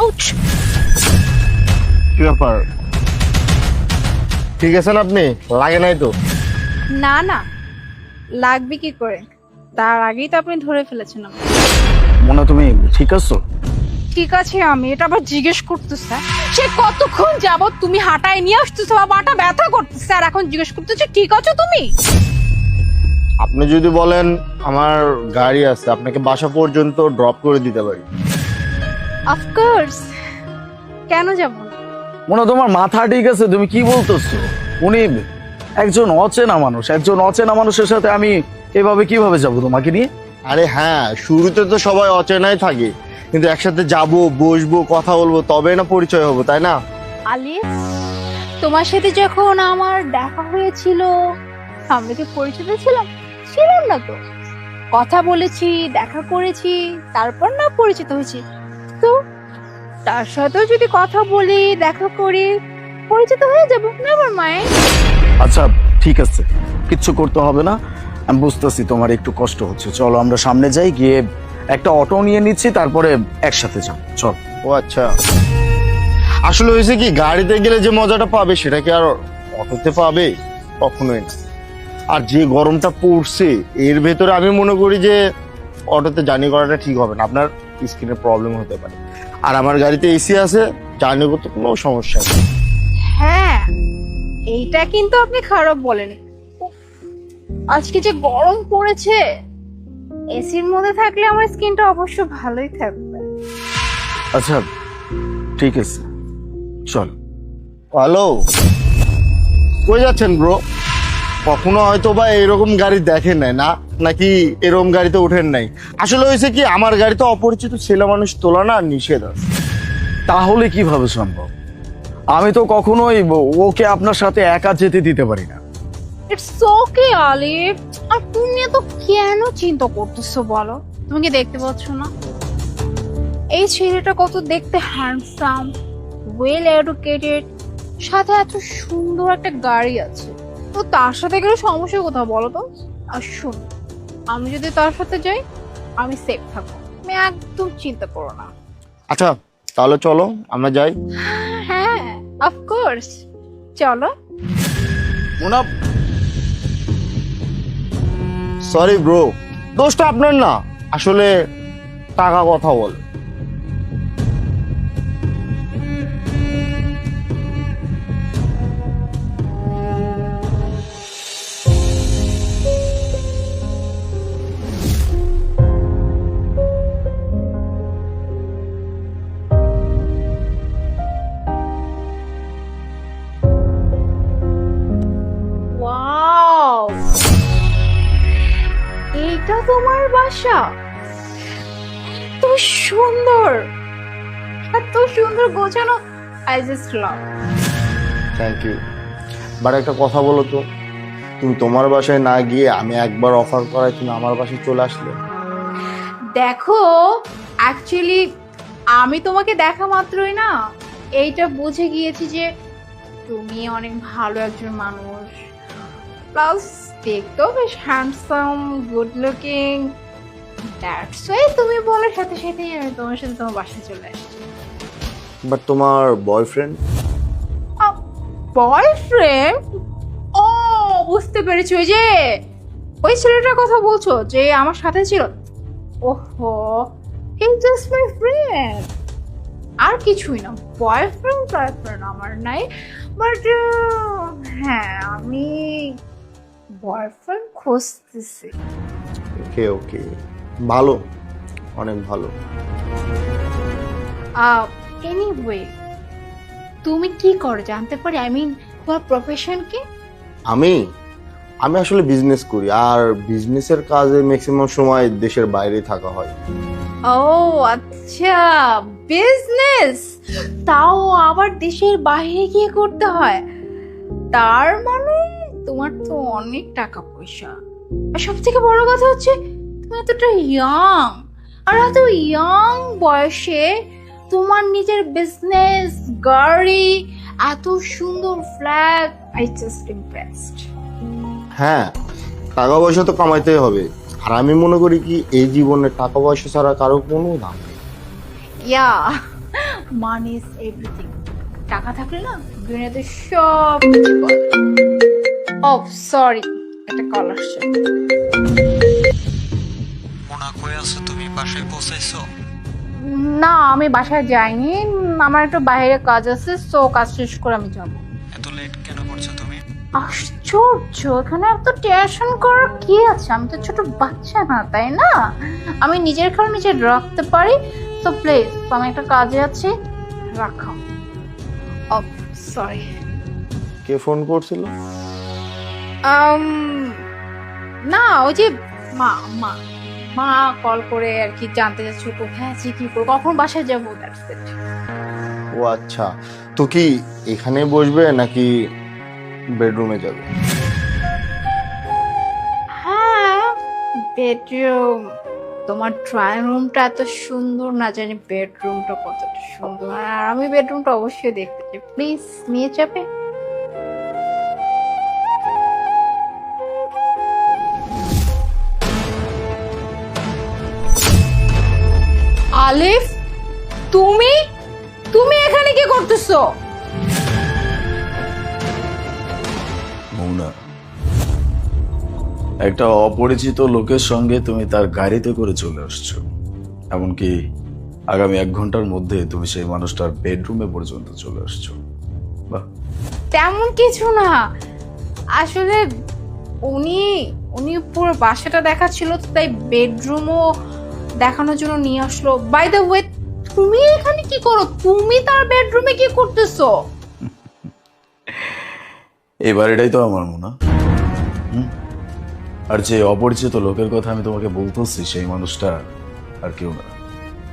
Ouch কি ব্যাপার? ঠিক আছেন আপনি? লাগে নাই তো? না না। লাগবে কি করে? তার আগেই তো আপনি ধরে ফেলেছেন আমাকে। মনে তুমি ঠিক আছো? ঠিক আছে আমি। এটা আবার জিজ্ঞেস করতেছে সে কতক্ষণ যাবত তুমি হাঁটায় নিয়ে আসতেছো বা মাটা ব্যথা করতেছে? আর এখন জিজ্ঞেস করতেছে ঠিক আছো তুমি? আপনি যদি বলেন আমার গাড়ি আছে আপনাকে বাসা পর্যন্ত ড্রপ করে দিতে পারি। অফকোর্স কেন যাব? মনে তোমার মাথা ঠিক আছে তুমি কি বলতেছো? উনি একজন অচেনা মানুষ একজন অচেনা মানুষের সাথে আমি এভাবে কীভাবে যাব তোমাকে নিয়ে? আরে হ্যাঁ শুরুতে তো সবাই অচেনাই থাকে কিন্তু একসাথে যাব বসবো কথা বলব তবে না পরিচয় হব তাই না? আলিস তোমার সাথে যখন আমার দেখা হয়েছিল আমরা কি পরিচিত ছিলাম? ছিলাম না তো। কথা বলেছি দেখা করেছি তারপর না পরিচিত হয়েছি। তার সাথেও যদি কথা বলি দেখা করি পরিচিত হয়ে যাব। নেভার মাইন্ড আচ্ছা ঠিক আছে। কিচ্ছু করতে হবে না। আমি বুঝতেছি তোমার একটু কষ্ট হচ্ছে। চলো আমরা সামনে যাই গিয়ে একটা অটো নিয়ে নিচ্ছি তারপরে একসাথে যাও চল। ও আচ্ছা। আসলে হয়েছে কি গাড়িতে গেলে যে মজাটা পাবে সেটা কি আর অটোতে পাবে? কখনোই না। আর যে গরমটা পড়ছে এর ভেতরে আমি মনে করি যে অটোতে জার্নি করাটা ঠিক হবে না। আপনার স্কিনের প্রবলেম হতে পারে। আর আমার গাড়িতে এসি আছে জার্নি করতে কোনো সমস্যা নেই। হ্যাঁ এইটা কিন্তু আপনি খারাপ বলেন। আজকে যে গরম পড়েছে এসির মধ্যে থাকলে আমার স্কিনটা অবশ্য ভালোই থাকবে। আচ্ছা ঠিক আছে চল। হ্যালো কই যাচ্ছেন ব্রো কখনো হয়তো বা এরকম গাড়ি দেখেন নাই, না, নাকি এরকম গাড়িতে ওঠেন নাই। আসলে হয়েছে কি, আমার গাড়িতে অপরিচিত ছেলে মানুষ তোলা না, নিষেধ আছে। তাহলে কীভাবে সম্ভব? আমি তো কখনোই ওকে আপনার সাথে একা যেতে দিতে পারি না। ইটস ওকে আলিফ আর তুমি এত কেন চিন্তা করতেছো বলো? তুমি কি দেখতে পাচ্ছ না? এই ছেলেটা কত দেখতে হ্যান্ডসাম ওয়েল এডুকেটেড সাথে এত সুন্দর একটা গাড়ি আছে। তো তার সাথে গেলে সমস্যা কোথাও বলো তো? আর শুন আমি যদি তার সাথে যাই আমি সেফ থাকব। তুমি একদম চিন্তা করো না। আচ্ছা তাহলে চলো আমরা যাই। হ্যাঁ অফকোর্স চলো। মোনা। সরি ব্রো দোষটা আপনার না। আসলে টাকা কথা বল। তোমার বাসা। এত সুন্দর। এত সুন্দর গোছানো। I just love thank you but একটা কথা বলো তো। তুমি তোমার বাসায় না গিয়ে আমি একবার অফার করাই তুমি আমার বাসায় চলে আসলে? দেখো অ্যাকচুয়ালি আমি তোমাকে দেখা মাত্রই না। এইটা বুঝে গিয়েছি যে তুমি অনেক ভালো একজন মানুষ। প্লাস দেখতেও বেশ handsome good looking that's why তুমি বলার সাথে সাথেই আমি তোমার সাথে তোমার বাসায় চলে আসছি। বাট তোমার বয়ফ্রেন্ড বয়ফ্রেন্ড ও বুঝতে পেরেছি ওই যে ওই ছেলেটার কথা বলছো যে আমার সাথে ছিল? ওহো হি জাস্ট মাই ফ্রেন্ড আর কিছুই না বয়ফ্রেন্ড বয়ফ্রেন্ড আমার নাই। বাট হ্যাঁ আমি বয়ফ্রেন্ড খুঁজতেছি। ওকে ওকে ভালো অনেক ভালো। এনিওয়ে তুমি কি করো জানতে পারি? আই মিন তোমার প্রফেশন কি? আমি আমি আসলে বিজনেস করি আর বিজনেসের কাজে ম্যাক্সিমাম সময় দেশের বাইরে থাকা হয়। ও আচ্ছা বিজনেস তাও আবার দেশের বাইরে গিয়ে করতে হয়? তার মানে তোমার তো অনেক টাকা পয়সা। আর সব থেকে বড় কথা হচ্ছে তুমি এতটা ইয়াং আর এত ইয়াং বয়সে তোমার নিজের বিজনেস গাড়ি এত সুন্দর ফ্ল্যাট আই জাস্ট ইমপ্রেসড হ্যাঁ টাকা পয়সা তো কামাইতেই হবে। আর আমি মনে করি কি এই জীবনে টাকা পয়সা ছাড়া কারও কোনো দাম নেই। ইয়া মানি ইজ এভরিথিং টাকা থাকলে না দুনিয়াতে সব ও সরি একটা কল আসছে। মোনা কই আছো? তুমি বাসায় পৌঁছাইছো? না আমি বাসায় যাইনি। আমার একটু বাইরে কাজ আছে সো কাজ শেষ করে আমি যাব। এত লেট কেন করছ তুমি? আশ্চর্য! এখানে এত টেনশন করার কি আছে? আমি তো ছোট বাচ্চা না তাই না? আমি নিজের খেয়াল নিজে রাখতে পারি। তো প্লিজ আমি একটা কাজে আছি। রাখো ও সরি কে ফোন করছিল? না ওই যে মা মা মা কল করে আর কি জানতে চাচ্ছে কোথায় আছি কি করব? কখন বাসায় যাব? দ্যাটস ইট ও আচ্ছা। তো কি এখানে বসবে নাকি বেডরুমে যাবে? হ্যাঁ বেডরুম তোমার ড্রয়িং রুমটা এত সুন্দর না জানি বেডরুমটা কতটা সুন্দর। আর আমি বেডরুমটা অবশ্যই দেখতে চাই। প্লিজ নিয়ে যাবে? আলিফ তুমি? তুমি এখানে কি করতেছো? মৌনা একটা অপরিচিত লোকের সঙ্গে তুমি তার গাড়িতে করে চলে আসছো। এমনকি আগামী এক ঘণ্টার মধ্যে তুমি সেই মানুষটার বেডরুমে পর্যন্ত চলে আসছো। বাহ। তেমন কিছু না। আসলে উনি উনি পুরো বাসাটা দেখাচ্ছিল তো তাই বেডরুমও দেখানোর জন্য নিয়ে আসলো। বাই দ্য ওয়ে তুমি এখানে কি করো? তুমি তার বেডরুমে কি করতেছো? এবার এটাই তো আমার মনে। আর যে অপরিচিত লোকের কথা আমি তোমাকে বলতেছি সেই মানুষটা আর কেউ না।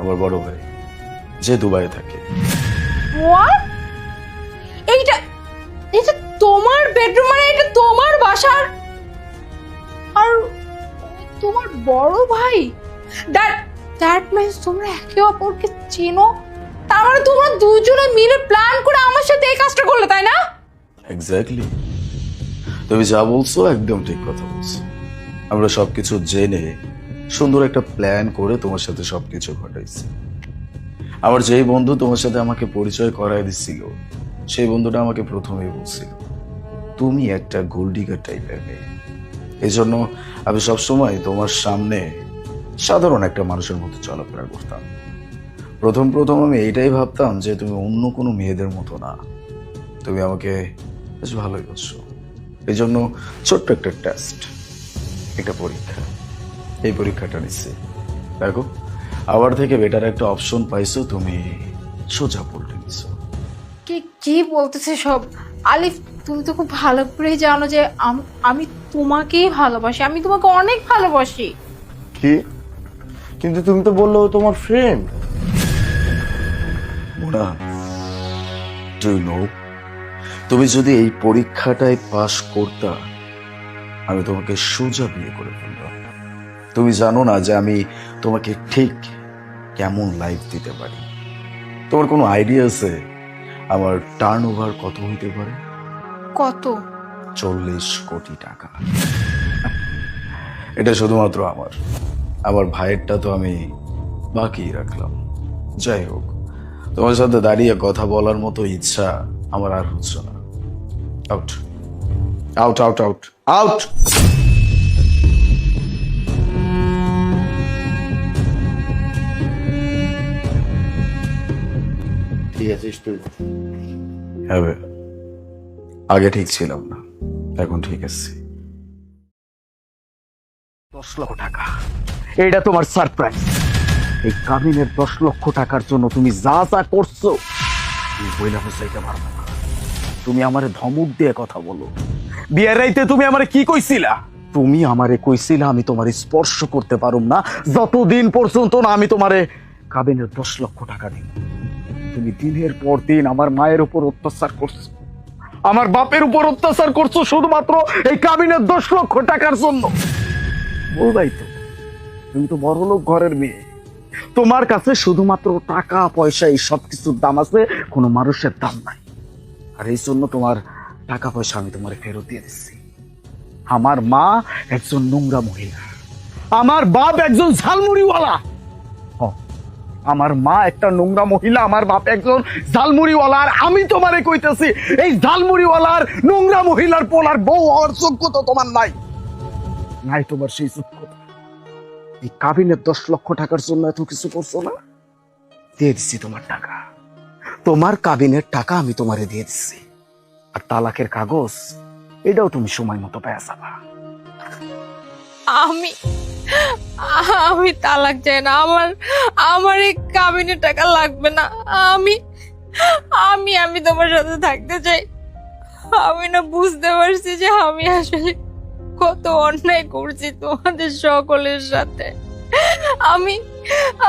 আমার বড় ভাই যে দুবাই থাকে। এইটা এটা তোমার বেডরুম মানে এটা তোমার বাসার? আর তোমার বড় ভাই? দ্যাট দ্যাট মিন্স তোমরা একে অপরকে চেনো? তার মানে তোমরা দুজনে মিলে প্ল্যান করে আমার সাথে এই কাজটা করলে, তাই না? এক্স্যাক্টলি তুমি যা বলছো একদম ঠিক কথা বলছো। আমরা সবকিছু জেনে সুন্দর একটা প্ল্যান করে তোমার সাথে সবকিছু ঘটাইছি। আমার যেই বন্ধু তোমার সাথে আমাকে পরিচয় করায় দিছিল, সেই বন্ধুটা আমাকে প্রথমেই বলছিল, তুমি একটা গোল্ডিগার টাইপের মেয়ে। জন্য আমি সবসময় তোমার সামনে সাধারণ একটা মানুষের মতো চলাফেরা করতাম। প্রথম প্রথম আমি এইটাই ভাবতাম যে তুমি অন্য কোনো মেয়েদের মতো না। তুমি আমাকে বেশ ভালোই করছ এই জন্য ছোট্ট একটা টেস্ট একটা পরীক্ষা। এই পরীক্ষাটা নিচ্ছি। দেখো আবার থেকে বেটার একটা অপশন পাইছো তুমি সোজা পল্টে নিছো। কি কি বলতেছে সব? আলিফ তুমি তো খুব ভালো করেই জানো যে আমি তোমাকেই ভালোবাসি। আমি তোমাকে অনেক ভালোবাসি। কি? কিন্তু তুমি তো বলল তোমার ফ্রেন্ড মোনা ডু নো তুমি যদি এই পরীক্ষাটায় পাশ করতা আমি তোমাকে সোজা বিয়ে করে ফেলতাম। তুমি জানো না যে আমি তোমাকে ঠিক কেমন লাইফ দিতে পারি। তোমার কোনো আইডিয়া আছে আমার টার্ন ওভার কত হইতে পারে? কত? চল্লিশ কোটি টাকা। এটা শুধুমাত্র আমার। আমার ভাইয়েরটা তো আমি বাকি রাখলাম। যাই হোক তোমার সাথে দাঁড়িয়ে কথা বলার মতো ইচ্ছা আমার আর হচ্ছে না। Out out out out out ঠিক আছে হ্যাঁ আগে ঠিক ছিলাম না এখন ঠিক আছে। দশ লক্ষ টাকা। এটা তোমার সারপ্রাইজ এই কামিনের দশ লক্ষ টাকার জন্য তুমি যা যা করছ তুমি আমারে ধমক দিয়ে কথা বলো। বিয়ের রাইতে তুমি আমারে কি কইছিলা? তুমি আমারে কইছিলা আমি তোমার স্পর্শ করতে পারুম না। যতদিন পর্যন্ত না আমি তোমারে কাবিনের দশ লক্ষ টাকা দিই। তুমি দিনের পর দিন আমার মায়ের উপর অত্যাচার করছ। আমার বাপের উপর অত্যাচার করছ শুধুমাত্র এই কাবিনের দশ লক্ষ টাকার জন্য। বলবাই তো। তুমি তো বড় লোক ঘরের মেয়ে। তোমার কাছে শুধুমাত্র টাকা, পয়সা, এই সব কিছুর দাম আছে, কোনো মানুষের দাম নাই। আর এই জন্য তোমার টাকা, পয়সা আমি তোমার ফেরত দিয়ে দিচ্ছি। আমার মা একজন নোংরা মহিলা। আমার বাপ একজন ঝালমুড়িওয়ালা। আমার মা একটা নোংরা মহিলা, আমার বাপ একজন ঝালমুড়িওয়ালা। আর আমি তোমারে কইতেছি, এই ঝালমুড়িওয়ালার, নোংরা মহিলার পোলার বউ হওয়ার যোগ্যতা তোমার নাই। নাই তোমার সেই যোগ্যতা। এই কাবিনের দশ লক্ষ টাকার জন্য এত কিছু করছ না? দিয়ে দিচ্ছি তোমার টাকা। তোমার কাবিনের টাকা আমি তোমারে দিয়ে দিচ্ছি আর তালাকের কাগজ, এটাও তুমি সময় মতো পেয়ে যাবা। আমি আমি তালাক চাই না। আমার আমার এই কাবিনের টাকা লাগবে না। আমি আমি আমি তোমার সাথে থাকতে চাই। আমি না বুঝতে পারছি যে আমি আসলে কত অন্যায় করছি তোমাদের সকলের সাথে। আমি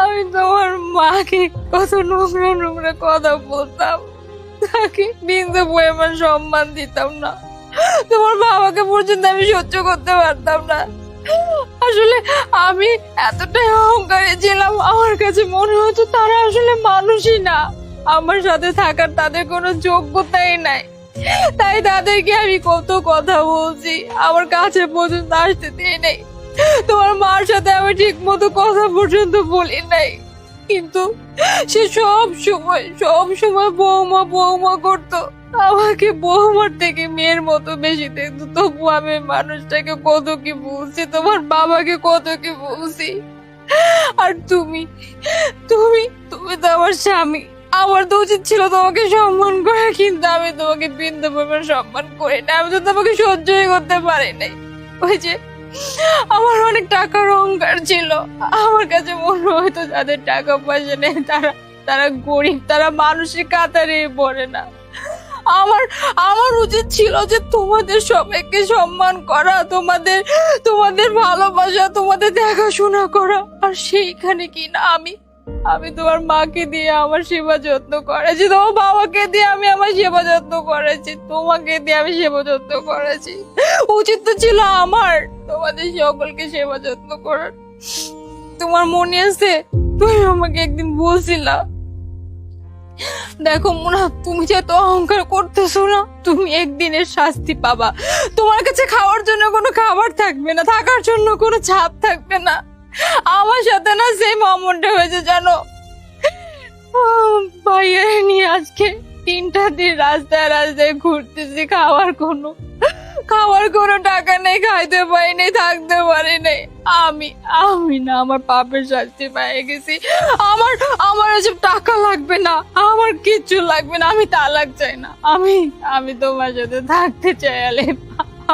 আমি তোমার মাকে কত নোংরা নোংরা কথা বলতাম। তাকে বিন্দু পরিমাণ সম্মান দিতাম না। তোমার বাবাকে পর্যন্ত আমি সহ্য করতে পারতাম না। আসলে আমি এতটাই অহংকারে ছিলাম, আমার কাছে মনে হতো তারা আসলে মানুষই না। আমার সাথে থাকার তাদের কোনো যোগ্যতাই নাই। তাই তাদেরকে আমি কত কথা বলছি। আমার কাছে পর্যন্ত আসতে দিয়ে নেই। তোমার মার সাথে আমি ঠিক মতো কথা পর্যন্ত বলি নাই। কিন্তু সে সব সময় সব সময় বৌমা বৌমা করতো। আমাকে বৌমার থেকে মেয়ের মতো বেশি দেখতো। তবু আমি মানুষটাকে কত কি বলছি, তোমার বাবাকে কত কি বলছি। আর তুমি তুমি তুমি তো আমার স্বামী। আমার তো উচিত ছিল তোমাকে সম্মান করা, কিন্তু আমি তোমাকে বিন্দু পরিমাণ সম্মান করি না। আমি তো তোমাকে সহ্যই করতে পারি নাই। ওই যে আমার অনেক টাকার অহংকার ছিল। আমার কাছে মনে হয়তো যাদের টাকা পয়সা নেই, তারা তারা গরিব, তারা মানুষের কাতারে পড়ে না। আমার আমার উচিত ছিল যে তোমাদের সবাইকে সম্মান করা, তোমাদের তোমাদের ভালোবাসা, তোমাদের দেখাশোনা করা। আর সেইখানে কি না আমি আমি তোমার মাকে দিয়ে আমার সেবা যত্ন করেছি। তোমার বাবাকে দিয়ে আমি আমার সেবা যত্ন করেছি। তোমাকে দিয়ে আমি সেবা যত্ন করেছি। উচিত তো ছিল আমার তোমাদের সকলকে সেবা যত্ন করার। তোমার মনে আছে? তুমি আমাকে একদিন বলছিলা। দেখো মোনা, তুমি যে তো অহংকার করতেছো না, তুমি একদিনের শাস্তি পাবা। তোমার কাছে খাওয়ার জন্য কোনো খাবার থাকবে না, থাকার জন্য কোনো ছাপ থাকবে না। আমার সাথে না সেই মামনটা হয়েছে, জানো? ভাইয়া নিয়ে আজকে তিনটা দিন রাস্তায় রাস্তায় ঘুরতেছি, খাওয়ার কোনো খাওয়ার কোনো টাকা নেই, খাইতে পারি নাই থাকতে পারি নাই আমি আমি না, আমার পাপের শাস্তি পেয়ে গেছি। আমার আমার এসব টাকা লাগবে না, আমার কিচ্ছু লাগবে না, আমি তালাক চাই না। আমি আমি তোমার সাথে থাকতে চাই আলে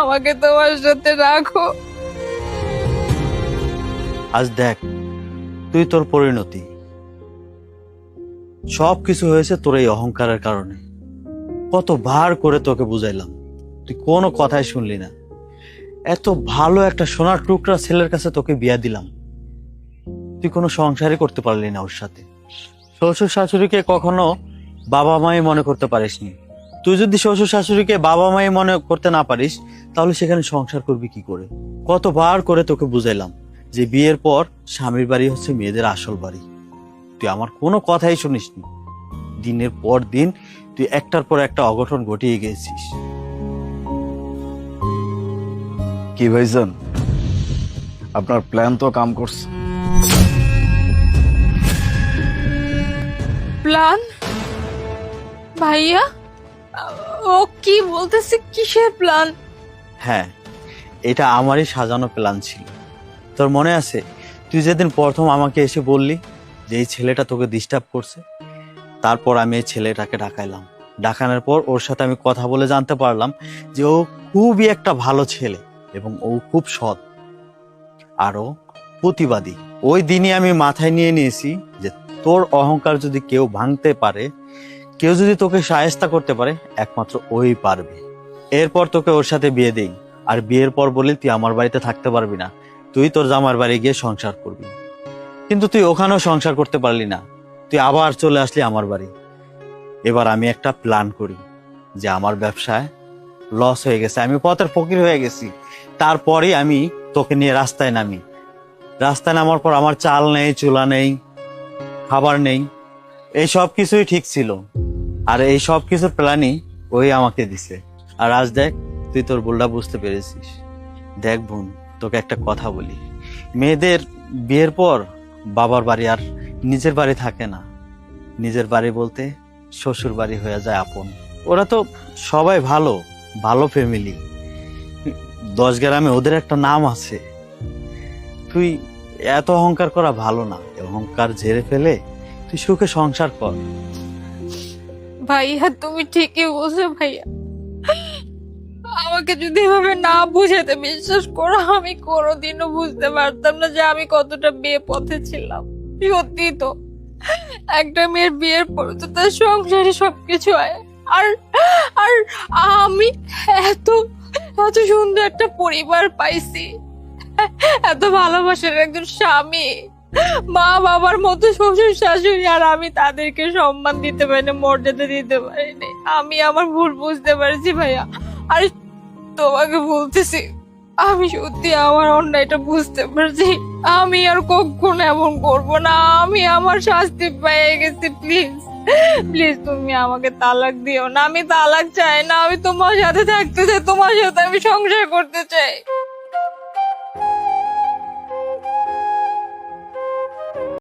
আমাকে তোমার সাথে রাখো। আজ দেখ, তুই তোর পরিণতি। সব কিছু হয়েছে তোর এই অহংকারের কারণে। কত ভার করে তোকে বুঝাইলাম, তুই কোনো কথাই শুনলি না। এত ভালো একটা সোনার টুকরা ছেলের কাছে তোকে বিয়া দিলাম। তুই কোনো সংসারই করতে পারলি না ওর সাথে। শ্বশুর শাশুড়িকে কখনো বাবা মাই মনে করতে পারিসনি। তুই যদি শ্বশুর শাশুড়িকে বাবা মাই মনে করতে না পারিস, তাহলে সেখানে সংসার করবি কি করে? কতবার করে তোকে বুঝাইলাম। যে বিয়ের পর স্বামীর বাড়ি হচ্ছে মেয়েদের আসল বাড়ি। তুই আমার কোনো কথাই শুনিসনি। দিনের পর দিন তুই একটার পর একটা অঘটন ঘটিয়ে গেছিস। কি ভাইজান? আপনার প্ল্যান তো কাম করছে। প্ল্যান? ভাইয়া ও কি বলতেছে কিসের প্ল্যান? হ্যাঁ এটা আমারই সাজানো প্ল্যান ছিল। তোর মনে আছে? তুই যেদিন প্রথম আমাকে এসে বললি যে এই ছেলেটা তোকে ডিস্টার্ব করছে, তারপর আমি এই ছেলেটাকে ডাকাইলাম। ডাকানোর পর ওর সাথে আমি কথা বলে জানতে পারলাম যে ও খুবই একটা ভালো ছেলে এবং ও খুব সৎ আরও প্রতিবাদী। ওই দিনই আমি মাথায় নিয়ে নিয়েছি যে তোর অহংকার যদি কেউ ভাঙতে পারে, কেউ যদি তোকে সায়স্তা করতে পারে, একমাত্র ওই পারবে। এরপর তোকে ওর সাথে বিয়ে দেই। আর বিয়ের পর বলি তুই আমার বাড়িতে থাকতে পারবি না। তুই তোর জামার বাড়ি গিয়ে সংসার করবি। কিন্তু তুই ওখানেও সংসার করতে পারলি না। তুই আবার চলে আসলি আমার বাড়ি। এবার আমি একটা প্ল্যান করি যে আমার ব্যবসায় লস হয়ে গেছে। আমি পথের ফকির হয়ে গেছি। তারপরেই আমি তোকে নিয়ে রাস্তায় নামি। রাস্তায় নামার পর আমার চাল নেই, চুলা নেই, খাবার নেই। এই সব কিছুই ঠিক ছিল। আর এই সব কিছুর প্ল্যানই ওই আমাকে দিছে। আর আজ দেখ, তুই তোর ভুলটা বুঝতে পেরেছিস। দেখ বোন তোকে একটা কথা বলি। মেয়েদের বিয়ের পর বাবার বাড়ি আর নিজের বাড়ি থাকে না। নিজের বাড়ি বলতে শ্বশুর বাড়ি হয়ে যায় আপন। ওরা তো সবাই ভালো ভালো ফ্যামিলি দশ গ্রামে ওদের একটা নাম আছে। তুই এত অহংকার করা ভালো না। অহংকার ঝেড়ে ফেলে তুই সুখে সংসার কর। ভাইয়া, তুমি ঠিকই বলছো ভাইয়া। আমাকে যদি এভাবে না বুঝাতে বিশ্বাস করো, আমি কোনোদিনও বুঝতে পারতাম না যে আমি কতটা বিয়ে পথে ছিলাম। সত্যি তো, একটা মেয়ের বিয়ের পর তো তার সংসারে সবকিছু হয়। আর আর আমি এত এত সুন্দর একটা পরিবার পাইছি। এত ভালোবাসার একজন স্বামী, মা বাবার মতো শ্বশুর শাশুড়ি, আর আমি তাদেরকে সম্মান দিতে পারিনি, মর্যাদা দিতে পারিনি। আমি আমার ভুল বুঝতে পারছি ভাইয়া। আর, তোমাকে বলতেছি, আমি সত্যি আমার অন্যায়টা বুঝতে পারছি। আমি আর কখনো এমন করব না, আমি আমার শাস্তি পেয়ে গেছি প্লিজ প্লিজ তুমি আমাকে তালাক দিও না, আমি তালাক চাই না, আমি তোমার সাথে থাকতে চাই, তোমার সাথে আমি সংসার করতে চাই।